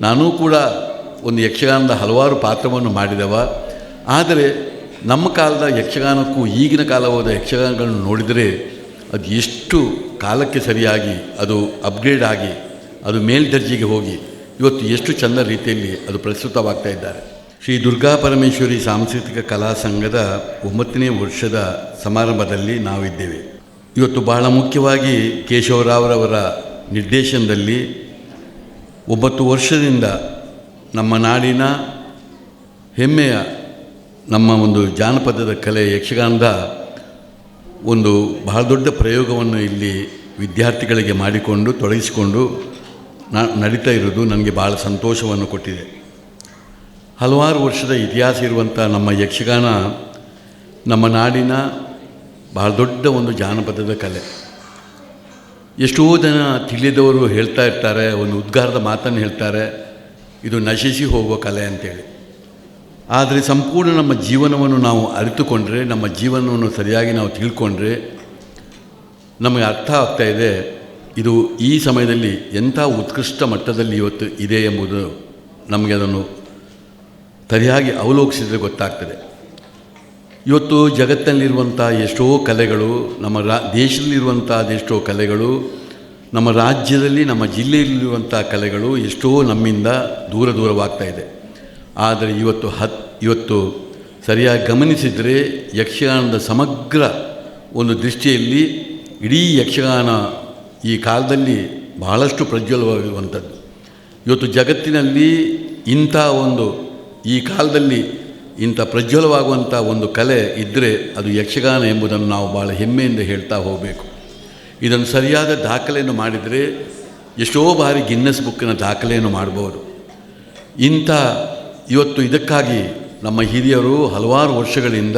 ನಾನೂ ಕೂಡ ಒಂದು ಯಕ್ಷಗಾನದ ಹಲವಾರು ಪಾತ್ರವನ್ನು ಮಾಡಿದವ. ಆದರೆ ನಮ್ಮ ಕಾಲದ ಯಕ್ಷಗಾನಕ್ಕೂ ಈಗಿನ ಕಾಲವಾದ ಯಕ್ಷಗಾನಗಳನ್ನು ನೋಡಿದರೆ ಅದು ಎಷ್ಟು ಕಾಲಕ್ಕೆ ಸರಿಯಾಗಿ, ಅದು ಅಪ್ಗ್ರೇಡ್ ಆಗಿ, ಅದು ಮೇಲ್ದರ್ಜೆಗೆ ಹೋಗಿ ಇವತ್ತು ಎಷ್ಟು ಚಂದ ರೀತಿಯಲ್ಲಿ ಅದು ಪ್ರಸ್ತುತವಾಗ್ತಾ ಇದ್ದಾರೆ. ಶ್ರೀ ದುರ್ಗಾ ಪರಮೇಶ್ವರಿ ಸಾಂಸ್ಕೃತಿಕ ಕಲಾ ಸಂಘದ ಒಂಬತ್ತನೇ ವರ್ಷದ ಸಮಾರಂಭದಲ್ಲಿ ನಾವಿದ್ದೇವೆ. ಇವತ್ತು ಬಹಳ ಮುಖ್ಯವಾಗಿ ಕೇಶವರಾವ್ರವರ ನಿರ್ದೇಶನದಲ್ಲಿ ಒಂಬತ್ತು ವರ್ಷದಿಂದ ನಮ್ಮ ನಾಡಿನ ಹೆಮ್ಮೆಯ ನಮ್ಮ ಒಂದು ಜಾನಪದದ ಕಲೆ ಯಕ್ಷಗಾನದ ಒಂದು ಬಹಳ ದೊಡ್ಡ ಪ್ರಯೋಗವನ್ನು ಇಲ್ಲಿ ವಿದ್ಯಾರ್ಥಿಗಳಿಗೆ ಮಾಡಿಕೊಂಡು ತೊಡಗಿಸಿಕೊಂಡು ನ ನಡೀತಾ ಇರೋದು ನನಗೆ ಭಾಳ ಸಂತೋಷವನ್ನು ಕೊಟ್ಟಿದೆ. ಹಲವಾರು ವರ್ಷದ ಇತಿಹಾಸ ಇರುವಂಥ ನಮ್ಮ ಯಕ್ಷಗಾನ ನಮ್ಮ ನಾಡಿನ ಬಹಳ ದೊಡ್ಡ ಒಂದು ಜಾನಪದದ ಕಲೆ. ಎಷ್ಟೋ ಜನ ತಿಳಿದವರು ಹೇಳ್ತಾ ಇರ್ತಾರೆ, ಒಂದು ಉದ್ಗಾರದ ಮಾತನ್ನು ಹೇಳ್ತಾರೆ, ಇದು ನಶಿಸಿ ಹೋಗುವ ಕಲೆ ಅಂತೇಳಿ. ಆದರೆ ಸಂಪೂರ್ಣ ನಮ್ಮ ಜೀವನವನ್ನು ನಾವು ಅರಿತುಕೊಂಡ್ರೆ, ನಮ್ಮ ಜೀವನವನ್ನು ಸರಿಯಾಗಿ ನಾವು ತಿಳ್ಕೊಂಡ್ರೆ, ನಮಗೆ ಅರ್ಥ ಆಗ್ತಾ ಇದೆ, ಇದು ಈ ಸಮಯದಲ್ಲಿ ಎಂಥ ಉತ್ಕೃಷ್ಟ ಮಟ್ಟದಲ್ಲಿ ಇವತ್ತು ಇದೆ ಎಂಬುದು ನಮಗೆ ಅದನ್ನು ಸರಿಯಾಗಿ ಅವಲೋಕಿಸಿದರೆ ಗೊತ್ತಾಗ್ತದೆ. ಇವತ್ತು ಜಗತ್ತಿನಲ್ಲಿರುವಂಥ ಎಷ್ಟೋ ಕಲೆಗಳು, ನಮ್ಮ ರಾ ದೇಶದಲ್ಲಿರುವಂಥ ಅದೆಷ್ಟೋ ಕಲೆಗಳು, ನಮ್ಮ ರಾಜ್ಯದಲ್ಲಿ, ನಮ್ಮ ಜಿಲ್ಲೆಯಲ್ಲಿರುವಂಥ ಕಲೆಗಳು ಎಷ್ಟೋ ನಮ್ಮಿಂದ ದೂರ ದೂರವಾಗ್ತಾ ಇದೆ. ಆದರೆ ಇವತ್ತು ಹತ್, ಇವತ್ತು ಸರಿಯಾಗಿ ಗಮನಿಸಿದರೆ ಯಕ್ಷಗಾನದ ಸಮಗ್ರ ಒಂದು ದೃಷ್ಟಿಯಲ್ಲಿ ಇಡೀ ಯಕ್ಷಗಾನ ಈ ಕಾಲದಲ್ಲಿ ಬಹಳಷ್ಟು ಪ್ರಜ್ವಲವಾಗಿರುವಂಥದ್ದು. ಇವತ್ತು ಜಗತ್ತಿನಲ್ಲಿ ಇಂಥ ಒಂದು ಈ ಕಾಲದಲ್ಲಿ ಇಂಥ ಪ್ರಜ್ವಲವಾಗುವಂಥ ಒಂದು ಕಲೆ ಇದ್ದರೆ ಅದು ಯಕ್ಷಗಾನ ಎಂಬುದನ್ನು ನಾವು ಭಾಳ ಹೆಮ್ಮೆಯಿಂದ ಹೇಳ್ತಾ ಹೋಗಬೇಕು. ಇದನ್ನು ಸರಿಯಾದ ದಾಖಲೆಯನ್ನು ಮಾಡಿದರೆ ಎಷ್ಟೋ ಬಾರಿ ಗಿನ್ನೆಸ್ ಬುಕ್ಕಿನ ದಾಖಲೆಯನ್ನು ಮಾಡ್ಬೋದು. ಇಂಥ ಇವತ್ತು ಇದಕ್ಕಾಗಿ ನಮ್ಮ ಹಿರಿಯರು ಹಲವಾರು ವರ್ಷಗಳಿಂದ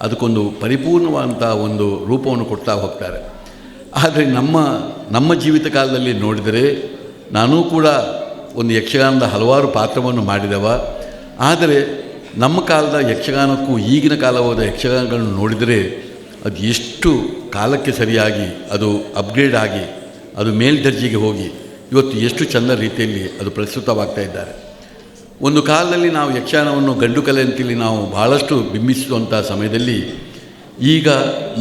ಅದಕ್ಕೊಂದು ಪರಿಪೂರ್ಣವಾದಂಥ ಒಂದು ರೂಪವನ್ನು ಕೊಡ್ತಾ ಹೋಗ್ತಾರೆ. ಆದರೆ ನಮ್ಮ ನಮ್ಮ ಜೀವಿತ ಕಾಲದಲ್ಲಿ ನೋಡಿದರೆ ನಾನೂ ಕೂಡ ಒಂದು ಯಕ್ಷಗಾನದ ಹಲವಾರು ಪಾತ್ರವನ್ನು ಮಾಡಿದವ. ಆದರೆ ನಮ್ಮ ಕಾಲದ ಯಕ್ಷಗಾನಕ್ಕೂ ಈಗಿನ ಕಾಲವಾದ ಯಕ್ಷಗಾನಗಳನ್ನು ನೋಡಿದರೆ ಅದು ಎಷ್ಟು ಕಾಲಕ್ಕೆ ಸರಿಯಾಗಿ, ಅದು ಅಪ್ಗ್ರೇಡ್ ಆಗಿ, ಅದು ಮೇಲ್ದರ್ಜೆಗೆ ಹೋಗಿ, ಇವತ್ತು ಎಷ್ಟು ಚಂದ ರೀತಿಯಲ್ಲಿ ಅದು ಪ್ರಸ್ತುತವಾಗ್ತಾ ಇದ್ದಾರೆ. ಒಂದು ಕಾಲದಲ್ಲಿ ನಾವು ಯಕ್ಷಗಾನವನ್ನು ಗಂಡು ಕಲೆ ಅಂತೇಳಿ ನಾವು ಬಹಳಷ್ಟು ಬಿಂಬಿಸುವಂಥ ಸಮಯದಲ್ಲಿ ಈಗ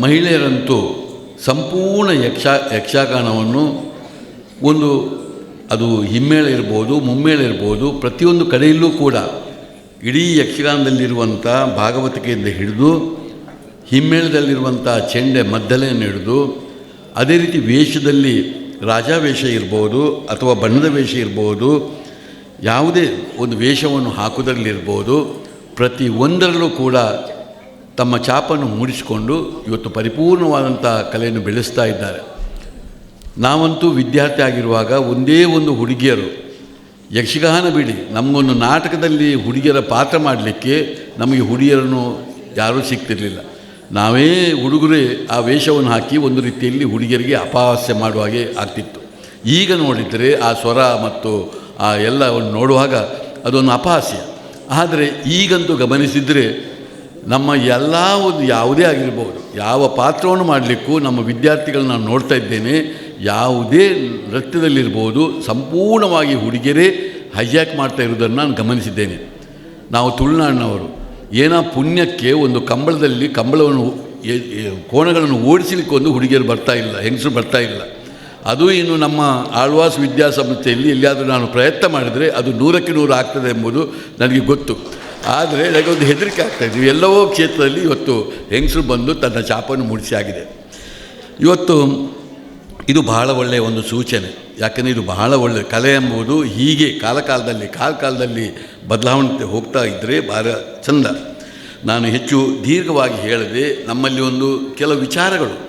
ಮಹಿಳೆಯರಂತೂ ಸಂಪೂರ್ಣ ಯಕ್ಷ, ಯಕ್ಷಗಾನವನ್ನು ಒಂದು ಅದು ಹಿಮ್ಮೇಳ ಇರ್ಬೋದು, ಮುಮ್ಮೇಳ ಇರ್ಬೋದು, ಪ್ರತಿಯೊಂದು ಕಡೆಯಲ್ಲೂ ಕೂಡ ಇಡೀ ಯಕ್ಷಗಾನದಲ್ಲಿರುವಂಥ ಭಾಗವತಿಕೆಯಿಂದ ಹಿಡಿದು ಹಿಮ್ಮೇಳದಲ್ಲಿರುವಂಥ ಚೆಂಡೆ ಮದ್ದಲೆಯನ್ನು ಹಿಡಿದು, ಅದೇ ರೀತಿ ವೇಷದಲ್ಲಿ ರಾಜಾವೇಷ ಇರ್ಬೋದು ಅಥವಾ ಬಣ್ಣದ ವೇಷ ಇರ್ಬೋದು, ಯಾವುದೇ ಒಂದು ವೇಷವನ್ನು ಹಾಕುವುದರಲ್ಲಿರ್ಬೋದು ಪ್ರತಿ ಒಂದರಲ್ಲೂ ಕೂಡ ತಮ್ಮ ಚಾಪನ್ನು ಮೂಡಿಸಿಕೊಂಡು ಇವತ್ತು ಪರಿಪೂರ್ಣವಾದಂಥ ಕಲೆಯನ್ನು ಬೆಳೆಸ್ತಾ ಇದ್ದಾರೆ. ನಾವಂತೂ ವಿದ್ಯಾರ್ಥಿ ಆಗಿರುವಾಗ ಒಂದೇ ಒಂದು ಹುಡುಗಿಯರು ಯಕ್ಷಗಾನ ಬಿಡಿ. ನಮಗೊಂದು ನಾಟಕದಲ್ಲಿ ಹುಡುಗಿಯರ ಪಾತ್ರ ಮಾಡಲಿಕ್ಕೆ ನಮಗೆ ಹುಡುಗಿಯರನ್ನು ಯಾರೂ ಸಿಗ್ತಿರಲಿಲ್ಲ. ನಾವೇ ಹುಡುಗರೇ ಆ ವೇಷವನ್ನು ಹಾಕಿ ಒಂದು ರೀತಿಯಲ್ಲಿ ಹುಡುಗಿಯರಿಗೆ ಅಪಹಾಸ್ಯ ಮಾಡುವ ಹಾಗೆ ಆಗ್ತಿತ್ತು. ಈಗ ನೋಡಿದರೆ ಆ ಸ್ವರ ಮತ್ತು ಆ ಎಲ್ಲವನ್ನು ನೋಡುವಾಗ ಅದೊಂದು ಅಪಹಾಸ್ಯ. ಆದರೆ ಈಗಂತೂ ಗಮನಿಸಿದರೆ ನಮ್ಮ ಎಲ್ಲ ಒಂದು ಯಾವುದೇ ಆಗಿರ್ಬೋದು, ಯಾವ ಪಾತ್ರವನ್ನು ಮಾಡಲಿಕ್ಕೂ ನಮ್ಮ ವಿದ್ಯಾರ್ಥಿಗಳನ್ನ ನಾನು ನೋಡ್ತಾ ಇದ್ದೇನೆ. ಯಾವುದೇ ನೃತ್ಯದಲ್ಲಿರ್ಬೋದು ಸಂಪೂರ್ಣವಾಗಿ ಹುಡುಗಿಯರೇ ಹೈಜ್ಯಾಕ್ ಮಾಡ್ತಾ ಇರೋದನ್ನು ನಾನು ಗಮನಿಸಿದ್ದೇನೆ. ನಾವು ತುಳುನಾಡಿನವರು, ಏನೋ ಪುಣ್ಯಕ್ಕೆ ಒಂದು ಕಂಬಳದಲ್ಲಿ ಕಂಬಳವನ್ನು ಕೋಣಗಳನ್ನು ಓಡಿಸಲಿಕ್ಕೆ ಒಂದು ಹುಡುಗಿಯರು ಬರ್ತಾ ಇಲ್ಲ, ಹೆಂಗಸರು ಬರ್ತಾ ಇಲ್ಲ. ಅದು ಇನ್ನು ನಮ್ಮ ಆಳ್ವಾಸ್ ವಿದ್ಯಾಸಂಸ್ಥೆಯಲ್ಲಿ ಎಲ್ಲಿಯಾದರೂ ನಾನು ಪ್ರಯತ್ನ ಮಾಡಿದರೆ ಅದು ನೂರಕ್ಕೆ ನೂರು ಆಗ್ತದೆ ಎಂಬುದು ನನಗೆ ಗೊತ್ತು. ಆದರೆ ನನಗೆ ಒಂದು ಹೆದರಿಕೆ ಆಗ್ತಾಯಿದೆ ಎಲ್ಲವೋ ಕ್ಷೇತ್ರದಲ್ಲಿ ಇವತ್ತು ಹೆಂಗಸರು ಬಂದು ತನ್ನ ಚಾಪನ್ನು ಮೂಡಿಸಿ ಆಗಿದೆ ಇವತ್ತು ಇದು ಬಹಳ ಒಳ್ಳೆಯ ಒಂದು ಸೂಚನೆ. ಯಾಕೆಂದರೆ ಇದು ಬಹಳ ಒಳ್ಳೆಯ ಕಲೆ ಎಂಬುದು ಹೀಗೆ ಕಾಲಕಾಲದಲ್ಲಿ ಕಾಲಕಾಲದಲ್ಲಿ ಬದಲಾವಣೆ ಹೋಗ್ತಾ ಇದ್ದರೆ ಭಾಳ ಚಂದ. ನಾನು ಹೆಚ್ಚು ದೀರ್ಘವಾಗಿ ಹೇಳದೆ ನಮ್ಮಲ್ಲಿ ಒಂದು ಕೆಲವು ವಿಚಾರಗಳು.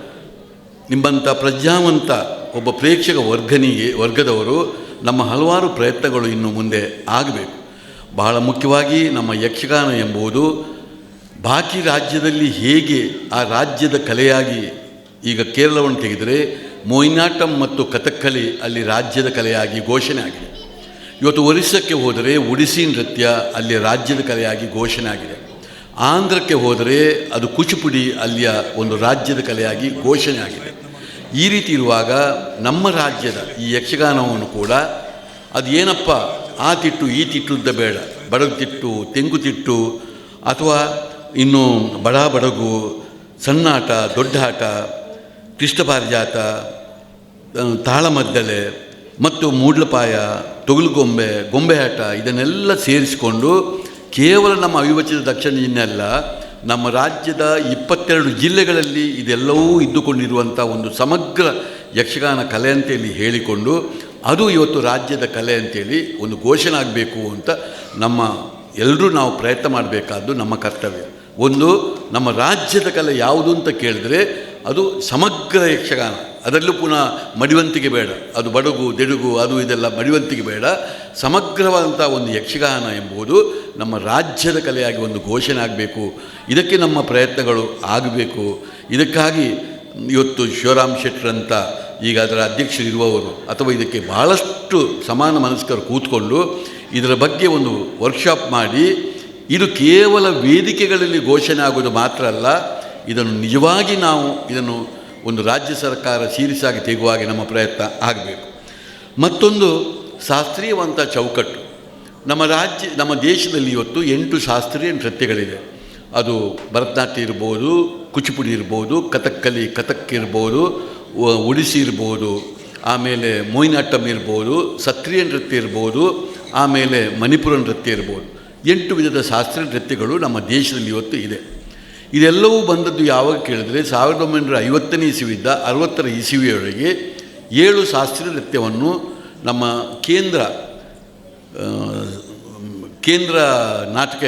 ನಿಮ್ಮಂಥ ಪ್ರಜ್ಞಾವಂತ ಒಬ್ಬ ಪ್ರೇಕ್ಷಕ ವರ್ಗನಿಗೆ, ವರ್ಗದವರು ನಮ್ಮ ಹಲವಾರು ಪ್ರಯತ್ನಗಳು ಇನ್ನು ಮುಂದೆ ಆಗಬೇಕು. ಬಹಳ ಮುಖ್ಯವಾಗಿ ನಮ್ಮ ಯಕ್ಷಗಾನ ಎಂಬುದು ಬಾಕಿ ರಾಜ್ಯದಲ್ಲಿ ಹೇಗೆ ಆ ರಾಜ್ಯದ ಕಲೆಯಾಗಿ ಈಗ ಕೇರಳವನ್ನು ತೆಗೆದರೆ ಮೊಯ್ನಾಟಂ ಮತ್ತು ಕಥಕ್ಕಲಿ ಅಲ್ಲಿ ರಾಜ್ಯದ ಕಲೆಯಾಗಿ ಘೋಷಣೆ ಆಗಿದೆ ಇವತ್ತು ಒರಿಸ್ಸಕ್ಕೆ ಹೋದರೆ ಒಡಿಸಿ ನೃತ್ಯ ಅಲ್ಲಿ ರಾಜ್ಯದ ಕಲೆಯಾಗಿ ಘೋಷಣೆ ಆಗಿದೆ ಆಂಧ್ರಕ್ಕೆ ಹೋದರೆ ಅದು ಕುಚಿಪುಡಿ ಅಲ್ಲಿಯ ಒಂದು ರಾಜ್ಯದ ಕಲೆಯಾಗಿ ಘೋಷಣೆ ಆಗಿದೆ ಈ ರೀತಿ ಇರುವಾಗ ನಮ್ಮ ರಾಜ್ಯದ ಈ ಯಕ್ಷಗಾನವನ್ನು ಕೂಡ ಅದು ಏನಪ್ಪ, ಆ ತಿಟ್ಟು, ಈ ತಿಟ್ಟುದ್ದ ಬೇಡ, ಬಡಗು ತಿಟ್ಟು, ತೆಂಗು ತಿಟ್ಟು, ಅಥವಾ ಇನ್ನು ಬಡ ಬಡಗು ಸಣ್ಣಾಟ ದೊಡ್ಡ ಆಟ, ಕೃಷ್ಣ ತಾಳಮದ್ದಲೆ ಮತ್ತು ಮೂಡ್ಲಪಾಯ, ತೊಗಲುಗೊಂಬೆ ಗೊಂಬೆ ಆಟ ಇದನ್ನೆಲ್ಲ ಸೇರಿಸಿಕೊಂಡು ಕೇವಲ ನಮ್ಮ ಅವಿಭಜಿತ ದಕ್ಷಿಣ ಜಿಲ್ಲೆಯಲ್ಲ ನಮ್ಮ ರಾಜ್ಯದ ಇಪ್ಪತ್ತೆರಡು ಜಿಲ್ಲೆಗಳಲ್ಲಿ ಇದೆಲ್ಲವೂ ಇದ್ದುಕೊಂಡಿರುವಂಥ ಒಂದು ಸಮಗ್ರ ಯಕ್ಷಗಾನ ಕಲೆ ಅಂತೇಳಿ ಹೇಳಿಕೊಂಡು ಅದು ಇವತ್ತು ರಾಜ್ಯದ ಕಲೆ ಅಂತೇಳಿ ಒಂದು ಘೋಷಣೆ ಆಗಬೇಕು ಅಂತ ನಮ್ಮ ಎಲ್ಲರೂ ನಾವು ಪ್ರಯತ್ನ ಮಾಡಬೇಕಾದ್ದು ನಮ್ಮ ಕರ್ತವ್ಯ. ಒಂದು, ನಮ್ಮ ರಾಜ್ಯದ ಕಲೆ ಯಾವುದು ಅಂತ ಕೇಳಿದ್ರೆ ಅದು ಸಮಗ್ರ ಯಕ್ಷಗಾನ. ಅದರಲ್ಲೂ ಪುನಃ ಮಡಿವಂತಿಗೆ ಬೇಡ. ಅದು ಬಡಗು, ದೆಡುಗು, ಅದು ಇದೆಲ್ಲ ಮಡಿವಂತಿಗೆ ಬೇಡ. ಸಮಗ್ರವಾದಂಥ ಒಂದು ಯಕ್ಷಗಾನ ಎಂಬುದು ನಮ್ಮ ರಾಜ್ಯದ ಕಲೆಯಾಗಿ ಒಂದು ಘೋಷಣೆ ಆಗಬೇಕು. ಇದಕ್ಕೆ ನಮ್ಮ ಪ್ರಯತ್ನಗಳು ಆಗಬೇಕು. ಇದಕ್ಕಾಗಿ ಇವತ್ತು ಶಿವರಾಮ್ ಶೆಟ್ಟರಂತ ಈಗ ಅದರ ಅಧ್ಯಕ್ಷರು ಇರುವವರು ಅಥವಾ ಇದಕ್ಕೆ ಬಹಳಷ್ಟು ಸಮಾನ ಮನಸ್ಕರು ಕೂತ್ಕೊಂಡು ಇದರ ಬಗ್ಗೆ ಒಂದು ವರ್ಕ್ಶಾಪ್ ಮಾಡಿ ಇದು ಕೇವಲ ವೇದಿಕೆಗಳಲ್ಲಿ ಘೋಷಣೆ ಆಗೋದು ಮಾತ್ರ ಅಲ್ಲ, ಇದನ್ನು ನಿಜವಾಗಿ ನಾವು ಇದನ್ನು ಒಂದು ರಾಜ್ಯ ಸರ್ಕಾರ ಸೀರಿಸಾಗಿ ತೆಗುವಾಗೆ ನಮ್ಮ ಪ್ರಯತ್ನ ಆಗಬೇಕು. ಮತ್ತೊಂದು ಶಾಸ್ತ್ರೀಯವಂತ ಚೌಕಟ್ಟು. ನಮ್ಮ ರಾಜ್ಯ, ನಮ್ಮ ದೇಶದಲ್ಲಿ ಇವತ್ತು ಎಂಟು ಶಾಸ್ತ್ರೀಯ ನೃತ್ಯಗಳಿದೆ. ಅದು ಭರತನಾಟ್ಯ ಇರ್ಬೋದು, ಕುಚಿಪುಡಿ ಇರ್ಬೋದು, ಕಥಕ್ಕಲಿ ಕಥಕ್ ಇರ್ಬೋದು ಒಡಿಸಿ ಇರ್ಬೋದು, ಆಮೇಲೆ ಮೋಯಿನಾಟ್ಟಂ ಇರ್ಬೋದು, ಸತ್ರಿಯ ನೃತ್ಯ ಇರ್ಬೋದು, ಆಮೇಲೆ ಮಣಿಪುರ ನೃತ್ಯ ಇರ್ಬೋದು. ಎಂಟು ವಿಧದ ಶಾಸ್ತ್ರೀಯ ನೃತ್ಯಗಳು ನಮ್ಮ ದೇಶದಲ್ಲಿ ಇವತ್ತು ಇದೆ. ಇದೆಲ್ಲವೂ ಬಂದದ್ದು ಯಾವಾಗ ಕೇಳಿದ್ರೆ ಸಾವಿರದ ಒಂಬೈನೂರ ಐವತ್ತನೇ ಇಸುವಿದ್ದ ಅರವತ್ತರ ಇಸುವಿಯೊಳಗೆ ಏಳು ಶಾಸ್ತ್ರೀಯ ನೃತ್ಯವನ್ನು ನಮ್ಮ ಕೇಂದ್ರ ಕೇಂದ್ರ ನಾಟಕ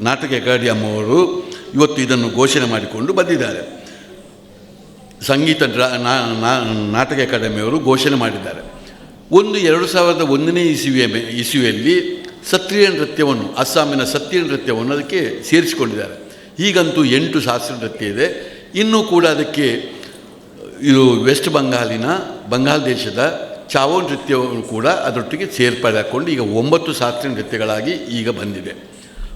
ನಾಟಕ ಅಕಾಡೆಮಿ ಅವರು ಇವತ್ತು ಇದನ್ನು ಘೋಷಣೆ ಮಾಡಿಕೊಂಡು ಬಂದಿದ್ದಾರೆ. ಸಂಗೀತ ನಾಟಕ ಅಕಾಡೆಮಿಯವರು ಘೋಷಣೆ ಮಾಡಿದ್ದಾರೆ. ಒಂದು ಎರಡು ಸಾವಿರದ ಒಂದನೇ ಇಸುವಿಯ ಮೇ, ಇಸುವಿಯಲ್ಲಿ ಸತ್ರಿಯ ನೃತ್ಯವನ್ನು, ಅಸ್ಸಾಮಿನ ಸತ್ರಿಯ ನೃತ್ಯವನ್ನು ಅದಕ್ಕೆ ಸೇರಿಸಿಕೊಂಡಿದ್ದಾರೆ. ಹೀಗಂತೂ ಎಂಟು ಶಾಸ್ತ್ರೀಯ ನೃತ್ಯ ಇದೆ. ಇನ್ನೂ ಕೂಡ ಅದಕ್ಕೆ, ಇದು ವೆಸ್ಟ್ ಬಂಗಾಲಿನ, ಬಂಗಾಳ ದೇಶದ ಚಾವೋ ನೃತ್ಯವನ್ನು ಕೂಡ ಅದರೊಟ್ಟಿಗೆ ಸೇರ್ಪಡೆ ಹಾಕ್ಕೊಂಡು ಈಗ ಒಂಬತ್ತು ಶಾಸ್ತ್ರೀಯ ನೃತ್ಯಗಳಾಗಿ ಈಗ ಬಂದಿದೆ.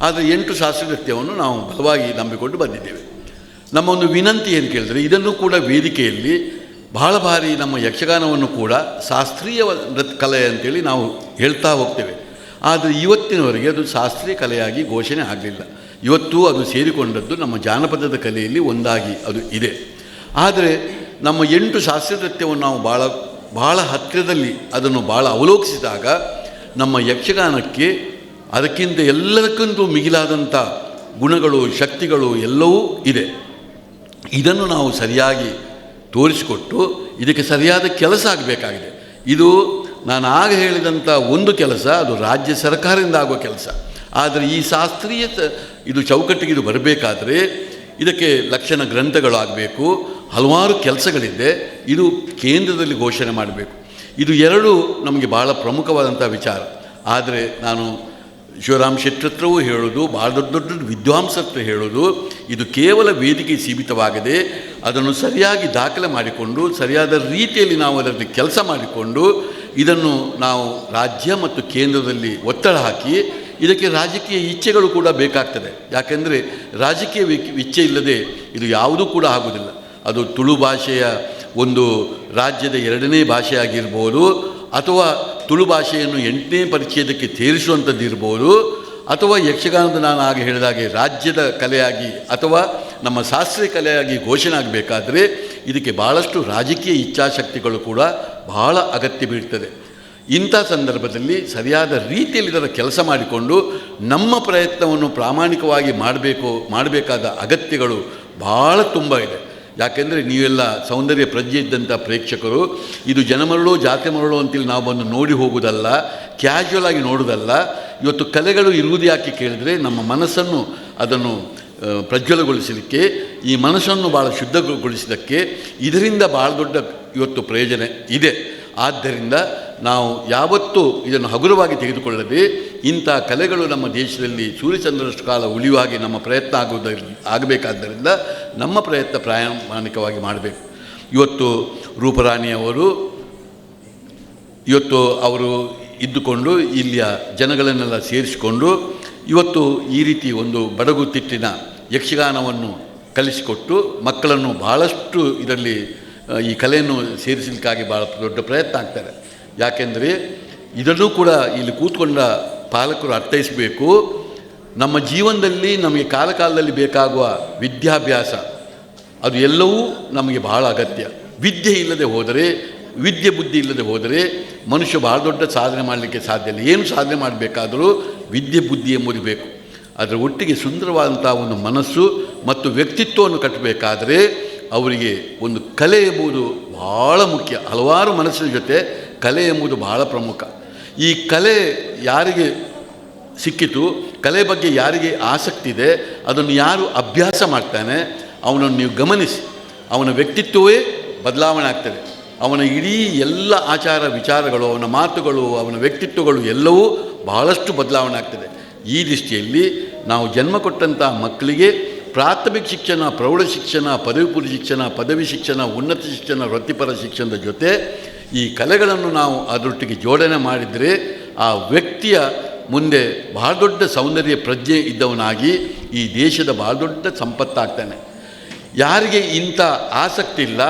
ಆದರೆ ಎಂಟು ಶಾಸ್ತ್ರೀಯ ನೃತ್ಯವನ್ನು ನಾವು ಬಲವಾಗಿ ನಂಬಿಕೊಂಡು ಬಂದಿದ್ದೇವೆ. ನಮ್ಮ ಒಂದು ವಿನಂತಿ ಏನು ಕೇಳಿದ್ರೆ, ಇದನ್ನು ಕೂಡ ವೇದಿಕೆಯಲ್ಲಿ ಬಹಳ ಬಾರಿ ನಮ್ಮ ಯಕ್ಷಗಾನವನ್ನು ಕೂಡ ಶಾಸ್ತ್ರೀಯ ನೃತ್ಯ ಕಲೆ ಅಂತೇಳಿ ನಾವು ಹೇಳ್ತಾ ಹೋಗ್ತೇವೆ. ಆದರೆ ಇವತ್ತಿನವರೆಗೆ ಅದು ಶಾಸ್ತ್ರೀಯ ಕಲೆಯಾಗಿ ಘೋಷಣೆ ಆಗಲಿಲ್ಲ. ಇವತ್ತು ಅದು ಸೇರಿಕೊಂಡದ್ದು ನಮ್ಮ ಜಾನಪದದ ಕಲೆಯಲ್ಲಿ ಒಂದಾಗಿ ಅದು ಇದೆ. ಆದರೆ ನಮ್ಮ ಎಂಟು ಶಾಸ್ತ್ರೀಯ ನೃತ್ಯವನ್ನು ನಾವು ಭಾಳ ಭಾಳ ಹತ್ತಿರದಲ್ಲಿ ಅದನ್ನು ಭಾಳ ಅವಲೋಕಿಸಿದಾಗ ನಮ್ಮ ಯಕ್ಷಗಾನಕ್ಕೆ ಅದಕ್ಕಿಂತ ಎಲ್ಲದಕ್ಕಿಂತ ಮಿಗಿಲಾದಂಥ ಗುಣಗಳು, ಶಕ್ತಿಗಳು ಎಲ್ಲವೂ ಇದೆ. ಇದನ್ನು ನಾವು ಸರಿಯಾಗಿ ತೋರಿಸಿಕೊಟ್ಟು ಇದಕ್ಕೆ ಸರಿಯಾದ ಕೆಲಸ ಆಗಬೇಕಾಗಿದೆ. ಇದು ನಾನು ಆಗ ಹೇಳಿದಂಥ ಒಂದು ಕೆಲಸ, ಅದು ರಾಜ್ಯ ಸರ್ಕಾರದಿಂದ ಆಗುವ ಕೆಲಸ. ಆದರೆ ಈ ಶಾಸ್ತ್ರೀಯ ಇದು ಚೌಕಟ್ಟಿಗೆ ಇದು ಬರಬೇಕಾದ್ರೆ ಇದಕ್ಕೆ ಲಕ್ಷಣ ಗ್ರಂಥಗಳಾಗಬೇಕು, ಹಲವಾರು ಕೆಲಸಗಳಿದೆ, ಇದು ಕೇಂದ್ರದಲ್ಲಿ ಘೋಷಣೆ ಮಾಡಬೇಕು. ಇದು ಎರಡು ನಮಗೆ ಭಾಳ ಪ್ರಮುಖವಾದಂಥ ವಿಚಾರ. ಆದರೆ ನಾನು ಶಿವರಾಮ್ ಶೆಟ್ಟತ್ರವೂ ಹೇಳೋದು ಭಾಳ ದೊಡ್ಡ ದೊಡ್ಡ ವಿದ್ವಾಂಸತ್ರ ಹೇಳೋದು, ಇದು ಕೇವಲ ವೇದಿಕೆ ಸೀಮಿತವಾಗದೆ ಅದನ್ನು ಸರಿಯಾಗಿ ದಾಖಲೆ ಮಾಡಿಕೊಂಡು, ಸರಿಯಾದ ರೀತಿಯಲ್ಲಿ ನಾವು ಅದರಲ್ಲಿ ಕೆಲಸ ಮಾಡಿಕೊಂಡು, ಇದನ್ನು ನಾವು ರಾಜ್ಯ ಮತ್ತು ಕೇಂದ್ರದಲ್ಲಿ ಒತ್ತಡ ಹಾಕಿ ಇದಕ್ಕೆ ರಾಜಕೀಯ ಇಚ್ಛೆಗಳು ಕೂಡ ಬೇಕಾಗ್ತದೆ. ಯಾಕೆಂದರೆ ರಾಜಕೀಯ ಇಚ್ಛೆ ಇಲ್ಲದೆ ಇದು ಯಾವುದೂ ಕೂಡ ಆಗುವುದಿಲ್ಲ. ಅದು ತುಳು ಭಾಷೆಯ ಒಂದು ರಾಜ್ಯದ ಎರಡನೇ ಭಾಷೆಯಾಗಿರ್ಬೋದು ಅಥವಾ ತುಳು ಭಾಷೆಯನ್ನು ಎಂಟನೇ ಪರಿಚಯದಕ್ಕೆ ತೇರಿಸುವಂಥದ್ದು ಇರ್ಬೋದು, ಅಥವಾ ಯಕ್ಷಗಾನದ ನಾನು ಆಗ ಹೇಳಿದಾಗೆ ರಾಜ್ಯದ ಕಲೆಯಾಗಿ ಅಥವಾ ನಮ್ಮ ಶಾಸ್ತ್ರೀಯ ಕಲೆಯಾಗಿ ಘೋಷಣೆ ಆಗಬೇಕಾದರೆ ಇದಕ್ಕೆ ಭಾಳಷ್ಟು ರಾಜಕೀಯ ಇಚ್ಛಾಶಕ್ತಿಗಳು ಕೂಡ ಬಹಳ ಅಗತ್ಯ ಬೀಳ್ತದೆ. ಇಂಥ ಸಂದರ್ಭದಲ್ಲಿ ಸರಿಯಾದ ರೀತಿಯಲ್ಲಿ ಇದರ ಕೆಲಸ ಮಾಡಿಕೊಂಡು ನಮ್ಮ ಪ್ರಯತ್ನವನ್ನು ಪ್ರಾಮಾಣಿಕವಾಗಿ ಮಾಡಬೇಕು, ಮಾಡಬೇಕಾದ ಅಗತ್ಯಗಳು ಭಾಳ ತುಂಬ ಇದೆ. ಯಾಕೆಂದರೆ ನೀವೆಲ್ಲ ಸೌಂದರ್ಯ ಪ್ರಜ್ಞೆ ಇದ್ದಂಥ ಪ್ರೇಕ್ಷಕರು, ಇದು ಜನಮರಳು ಜಾತಿ ಮರಳು ಅಂತೇಳಿ ನಾವು ಬಂದು ನೋಡಿ ಹೋಗುವುದಲ್ಲ ಕ್ಯಾಶುವಲ್ ಆಗಿ ನೋಡುವುದಲ್ಲ ಇವತ್ತು ಕಲೆಗಳು ಇರುವುದು ಯಾಕೆ ಕೇಳಿದರೆ ನಮ್ಮ ಮನಸ್ಸನ್ನು ಅದನ್ನು ಪ್ರಜ್ವಲಗೊಳಿಸಲಿಕ್ಕೆ, ಈ ಮನಸ್ಸನ್ನು ಭಾಳ ಶುದ್ಧಗೊಳಿಸಿದ್ದಕ್ಕೆ ಇದರಿಂದ ಭಾಳ ದೊಡ್ಡ ಇವತ್ತು ಪ್ರಯೋಜನ ಇದೆ. ಆದ್ದರಿಂದ ನಾವು ಯಾವತ್ತೂ ಇದನ್ನು ಹಗುರವಾಗಿ ತೆಗೆದುಕೊಳ್ಳದೆ ಇಂಥ ಕಲೆಗಳು ನಮ್ಮ ದೇಶದಲ್ಲಿ ಸೂರ್ಯಚಂದ್ರಷ್ಟು ಕಾಲ ಉಳಿಯುವ ನಮ್ಮ ಪ್ರಯತ್ನ ಆಗುವುದರ, ಆಗಬೇಕಾದ್ದರಿಂದ ನಮ್ಮ ಪ್ರಯತ್ನ ಪ್ರಾಮಾಣಿಕವಾಗಿ ಮಾಡಬೇಕು. ಇವತ್ತು ರೂಪರಾಣಿಯವರು, ಇವತ್ತು ಅವರು ಇದ್ದುಕೊಂಡು ಇಲ್ಲಿಯ ಜನಗಳನ್ನೆಲ್ಲ ಸೇರಿಸಿಕೊಂಡು ಇವತ್ತು ಈ ರೀತಿ ಒಂದು ಬಡಗು ತಿಟ್ಟಿನ ಯಕ್ಷಗಾನವನ್ನು ಕಲಿಸಿಕೊಟ್ಟು ಮಕ್ಕಳನ್ನು ಬಹಳಷ್ಟು ಇದರಲ್ಲಿ ಈ ಕಲೆಯನ್ನು ಸೇರಿಸಲಿಕ್ಕಾಗಿ ಭಾಳ ದೊಡ್ಡ ಪ್ರಯತ್ನ ಆಗ್ತಾರೆ ಯಾಕೆಂದರೆ ಇದನ್ನು ಕೂಡ ಇಲ್ಲಿ ಕೂತ್ಕೊಂಡ ಪಾಲಕರು ಅರ್ಥೈಸಬೇಕು, ನಮ್ಮ ಜೀವನದಲ್ಲಿ ನಮಗೆ ಕಾಲಕಾಲದಲ್ಲಿ ಬೇಕಾಗುವ ವಿದ್ಯಾಭ್ಯಾಸ, ಅದು ಎಲ್ಲವೂ ನಮಗೆ ಬಹಳ ಅಗತ್ಯ. ವಿದ್ಯೆ ಇಲ್ಲದೆ ಹೋದರೆ, ವಿದ್ಯೆ ಬುದ್ಧಿ ಇಲ್ಲದೆ ಹೋದರೆ ಮನುಷ್ಯ ಬಹಳ ದೊಡ್ಡ ಸಾಧನೆ ಮಾಡಲಿಕ್ಕೆ ಸಾಧ್ಯ ಇಲ್ಲ. ಏನು ಸಾಧನೆ ಮಾಡಬೇಕಾದರೂ ವಿದ್ಯೆ ಬುದ್ಧಿ ಎಂಬುದು ಬೇಕು. ಅದರ ಒಟ್ಟಿಗೆ ಸುಂದರವಾದಂಥ ಒಂದು ಮನಸ್ಸು ಮತ್ತು ವ್ಯಕ್ತಿತ್ವವನ್ನು ಕಟ್ಟಬೇಕಾದರೆ ಅವರಿಗೆ ಒಂದು ಕಲೆ ಎಂಬುದು ಬಹಳ ಮುಖ್ಯ. ಹಲವಾರು ಮನಸ್ಸಿನ ಜೊತೆ ಕಲೆ ಎಂಬುದು ಬಹಳ ಪ್ರಮುಖ. ಈ ಕಲೆ ಯಾರಿಗೆ ಸಿಕ್ಕಿತು, ಕಲೆ ಬಗ್ಗೆ ಯಾರಿಗೆ ಆಸಕ್ತಿ ಇದೆ, ಅದನ್ನು ಯಾರು ಅಭ್ಯಾಸ ಮಾಡ್ತಾನೆ, ಅವನನ್ನು ನೀವು ಗಮನಿಸಿ. ಅವನ ವ್ಯಕ್ತಿತ್ವವೇ ಬದಲಾವಣೆ ಆಗ್ತದೆ. ಅವನ ಇಡೀ ಎಲ್ಲ ಆಚಾರ ವಿಚಾರಗಳು, ಅವನ ಮಾತುಗಳು, ಅವನ ವ್ಯಕ್ತಿತ್ವಗಳು ಎಲ್ಲವೂ ಬಹಳಷ್ಟು ಬದಲಾವಣೆ ಆಗ್ತದೆ. ಈ ದೃಷ್ಟಿಯಲ್ಲಿ ನಾವು ಜನ್ಮ ಕೊಟ್ಟಂತಹ ಮಕ್ಕಳಿಗೆ ಪ್ರಾಥಮಿಕ ಶಿಕ್ಷಣ, ಪ್ರೌಢ ಶಿಕ್ಷಣ ಪದವಿ ಪೂರ್ವ ಶಿಕ್ಷಣ, ಪದವಿ ಶಿಕ್ಷಣ, ಉನ್ನತ ಶಿಕ್ಷಣ, ವೃತ್ತಿಪರ ಶಿಕ್ಷಣದ ಜೊತೆ ಈ ಕಲೆಗಳನ್ನು ನಾವು ಅದರೊಟ್ಟಿಗೆ ಜೋಡಣೆ ಮಾಡಿದರೆ ಆ ವ್ಯಕ್ತಿಯ ಮುಂದೆ ಬಹಳ ದೊಡ್ಡ ಸೌಂದರ್ಯ, ಪ್ರಜ್ಞೆ ಇದ್ದವನಾಗಿ ಈ ದೇಶದ ಬಹಳ ದೊಡ್ಡ ಸಂಪತ್ತಾಗ್ತಾನೆ. ಯಾರಿಗೆ ಇಂಥ ಆಸಕ್ತಿ ಇಲ್ಲ,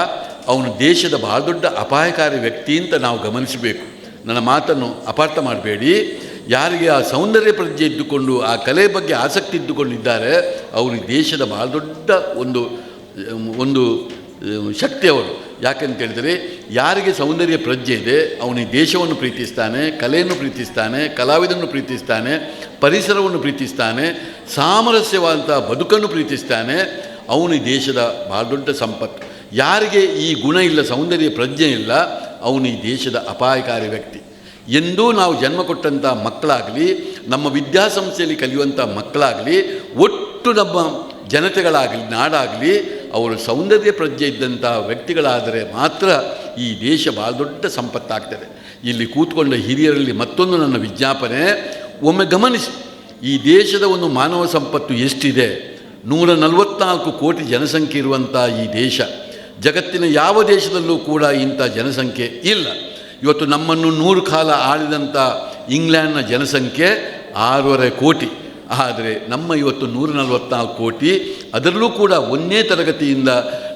ಅವನು ದೇಶದ ಬಹಳ ದೊಡ್ಡ ಅಪಾಯಕಾರಿ ವ್ಯಕ್ತಿ ಅಂತ ನಾವು ಗಮನಿಸಬೇಕು. ನನ್ನ ಮಾತನ್ನು ಅಪಾರ್ಥ ಮಾಡಬೇಡಿ. ಯಾರಿಗೆ ಆ ಸೌಂದರ್ಯ ಪ್ರಜ್ಞೆ ಇದ್ದುಕೊಂಡು, ಆ ಕಲೆ ಬಗ್ಗೆ ಆಸಕ್ತಿ ಇದ್ದುಕೊಂಡಿದ್ದಾರೆ ಅವರು ದೇಶದ ಬಹಳ ದೊಡ್ಡ ಒಂದು ಒಂದು ಶಕ್ತಿ ಅವರು. ಯಾಕಂತ ಹೇಳಿದರೆ, ಯಾರಿಗೆ ಸೌಂದರ್ಯ ಪ್ರಜ್ಞೆ ಇದೆ, ಅವನು ದೇಶವನ್ನು ಪ್ರೀತಿಸ್ತಾನೆ, ಕಲೆಯನ್ನು ಪ್ರೀತಿಸ್ತಾನೆ ಕಲಾವಿದನ್ನು ಪ್ರೀತಿಸ್ತಾನೆ, ಪರಿಸರವನ್ನು ಪ್ರೀತಿಸ್ತಾನೆ ಸಾಮರಸ್ಯವಾದಂಥ ಬದುಕನ್ನು ಪ್ರೀತಿಸ್ತಾನೆ, ಅವನು ದೇಶದ ಬಹಳ ದೊಡ್ಡ ಸಂಪತ್ತು. ಯಾರಿಗೆ ಈ ಗುಣ ಇಲ್ಲ, ಸೌಂದರ್ಯ ಪ್ರಜ್ಞೆ ಇಲ್ಲ, ಅವನು ಈ ದೇಶದ ಅಪಾಯಕಾರಿ ವ್ಯಕ್ತಿ. ಎಂದೂ ನಾವು ಜನ್ಮ ಕೊಟ್ಟಂಥ ಮಕ್ಕಳಾಗಲಿ, ನಮ್ಮ ವಿದ್ಯಾಸಂಸ್ಥೆಯಲ್ಲಿ ಕಲಿಯುವಂಥ ಮಕ್ಕಳಾಗಲಿ, ಒಟ್ಟು ನಮ್ಮ ಜನತೆಗಳಾಗಲಿ, ನಾಡಾಗಲಿ, ಅವರು ಸೌಂದರ್ಯ ಪ್ರಜ್ಞೆ ಇದ್ದಂಥ ವ್ಯಕ್ತಿಗಳಾದರೆ ಮಾತ್ರ ಈ ದೇಶ ಭಾಳ ದೊಡ್ಡ ಸಂಪತ್ತಾಗ್ತದೆ. ಇಲ್ಲಿ ಕೂತ್ಕೊಂಡ ಹಿರಿಯರಲ್ಲಿ ಮತ್ತೊಂದು ನನ್ನ ವಿಜ್ಞಾಪನೆ. ಒಮ್ಮೆ ಗಮನಿಸಿ, ಈ ದೇಶದ ಒಂದು ಮಾನವ ಸಂಪತ್ತು ಎಷ್ಟಿದೆ? ನೂರ ನಲವತ್ನಾಲ್ಕು ಕೋಟಿ ಜನಸಂಖ್ಯೆ ಇರುವಂಥ ಈ ದೇಶ. ಜಗತ್ತಿನ ಯಾವ ದೇಶದಲ್ಲೂ ಕೂಡ ಇಂಥ ಜನಸಂಖ್ಯೆ ಇಲ್ಲ. ಇವತ್ತು ನಮ್ಮನ್ನು ನೂರು ಕಾಲ ಆಳಿದಂಥ ಇಂಗ್ಲೆಂಡ್ನ ಜನಸಂಖ್ಯೆ ಆರೂವರೆ ಕೋಟಿ. ಆದರೆ ನಮ್ಮ ಇವತ್ತು ನೂರ ನಲವತ್ನಾಲ್ಕು ಕೋಟಿ. ಅದರಲ್ಲೂ ಕೂಡ ಒಂದನೇ ತರಗತಿಯಿಂದ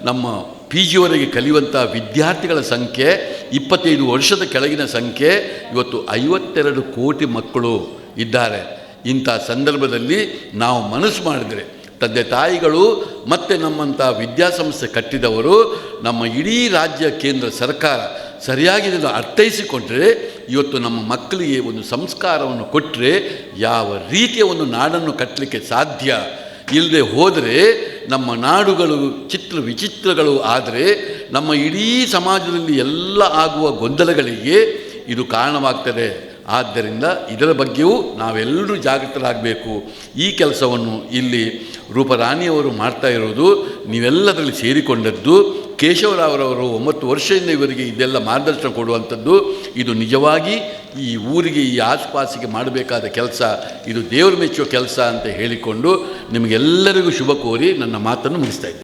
ನಮ್ಮ ಪಿ ಜಿವರೆಗೆ ಕಲಿಯುವಂಥ ವಿದ್ಯಾರ್ಥಿಗಳ ಸಂಖ್ಯೆ, ಇಪ್ಪತ್ತೈದು ವರ್ಷದ ಕೆಳಗಿನ ಸಂಖ್ಯೆ, ಇವತ್ತು ಐವತ್ತೆರಡು ಕೋಟಿ ಮಕ್ಕಳು ಇದ್ದಾರೆ. ಇಂಥ ಸಂದರ್ಭದಲ್ಲಿ ನಾವು ಮನಸ್ಸು ಮಾಡಿದರೆ ತಂದೆ ತಾಯಿಗಳು ಮತ್ತು ನಮ್ಮಂಥ ವಿದ್ಯಾಸಂಸ್ಥೆ ಕಟ್ಟಿದವರು, ನಮ್ಮ ಇಡೀ ರಾಜ್ಯ ಕೇಂದ್ರ ಸರ್ಕಾರ ಸರಿಯಾಗಿ ಅರ್ಥೈಸಿಕೊಂಡ್ರೆ ಇವತ್ತು ನಮ್ಮ ಮಕ್ಕಳಿಗೆ ಒಂದು ಸಂಸ್ಕಾರವನ್ನು ಕೊಟ್ಟರೆ ಯಾವ ರೀತಿಯ ಒಂದು ನಾಡನ್ನು ಕಟ್ಟಲಿಕ್ಕೆ ಸಾಧ್ಯ? ಇಲ್ಲದೆ ಹೋದರೆ ನಮ್ಮ ನಾಡುಗಳು ಚಿತ್ರ ವಿಚಿತ್ರಗಳು ಆದರೆ ನಮ್ಮ ಇಡೀ ಸಮಾಜದಲ್ಲಿ ಎಲ್ಲ ಆಗುವ ಗೊಂದಲಗಳಿಗೆ ಇದು ಕಾರಣವಾಗ್ತದೆ. ಆದ್ದರಿಂದ ಇದರ ಬಗ್ಗೆಯೂ ನಾವೆಲ್ಲರೂ ಜಾಗೃತರಾಗಬೇಕು. ಈ ಕೆಲಸವನ್ನು ಇಲ್ಲಿ ರೂಪರಾಣಿಯವರು ಮಾಡ್ತಾ ಇರೋದು ನೀವೆಲ್ಲದರಲ್ಲಿ ಸೇರಿಕೊಂಡದ್ದು ಕೇಶವರಾವರವರು ಒಂಬತ್ತು ವರ್ಷದಿಂದ ಇವರಿಗೆ ಇದೆಲ್ಲ ಮಾರ್ಗದರ್ಶನ ಕೊಡುವಂಥದ್ದು, ಇದು ನಿಜವಾಗಿ ಈ ಊರಿಗೆ ಈ ಆಸುಪಾಸಿಗೆ ಮಾಡಬೇಕಾದ ಕೆಲಸ, ಇದು ದೇವರು ಮೆಚ್ಚುವ ಕೆಲಸ ಅಂತ ಹೇಳಿಕೊಂಡು ನಿಮಗೆಲ್ಲರಿಗೂ ಶುಭ ಕೋರಿ ನನ್ನ ಮಾತನ್ನು ಮುಗಿಸ್ತಾ